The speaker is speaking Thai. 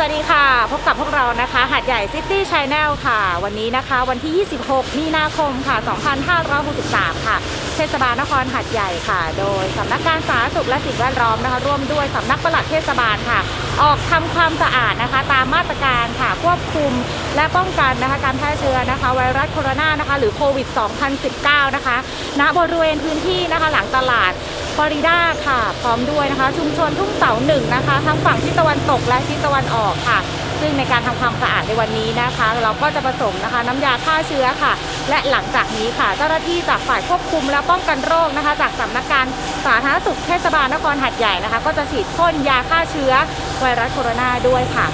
สวัสดีค่ะ พบกับพวกเรานะคะ หัดใหญ่ซิตี้ช n แนลค่ะ วันนี้นะคะวันที่ 26 มีนาคมค่ะ 2563 ค่ะ เทศบาลนครหัดใหญ่ค่ะ โดยสำนักการสาธารณสุขและสิ่งแวดล้อมนะคะ ร่วมด้วยสำนักปลัดเทศบาลค่ะ ออกทำความสะอาดนะคะ ตามมาตรการค่ะควบคุมและป้องกันนะคะ การแพร่เชื้อนะคะ ไวรัสโคโรนานะคะ หรือโควิด 2019 นะคะณบริเวณพื้นที่นะคะ หลังตลาด ฟลอริดาค่ะ พร้อมด้วยนะคะ ชุมชนทุ่งเสาหนึ่งนะคะ ทั้งฝั่งทิศตะวันตกและทิศตะวันออกค่ะ ซึ่งในการทำความสะอาดในวันนี้นะคะ เราก็จะผสมนะคะ น้ำยาฆ่าเชื้อค่ะ และหลังจากนี้ค่ะ เจ้าหน้าที่จากฝ่ายควบคุมและป้องกันโรคนะคะ จากสำนักงานสาธารณสุขเทศบาลนครหัดใหญ่นะคะ ก็จะฉีดพ่นยาฆ่าเชื้อไวรัสโคโรนาด้วยค่ะ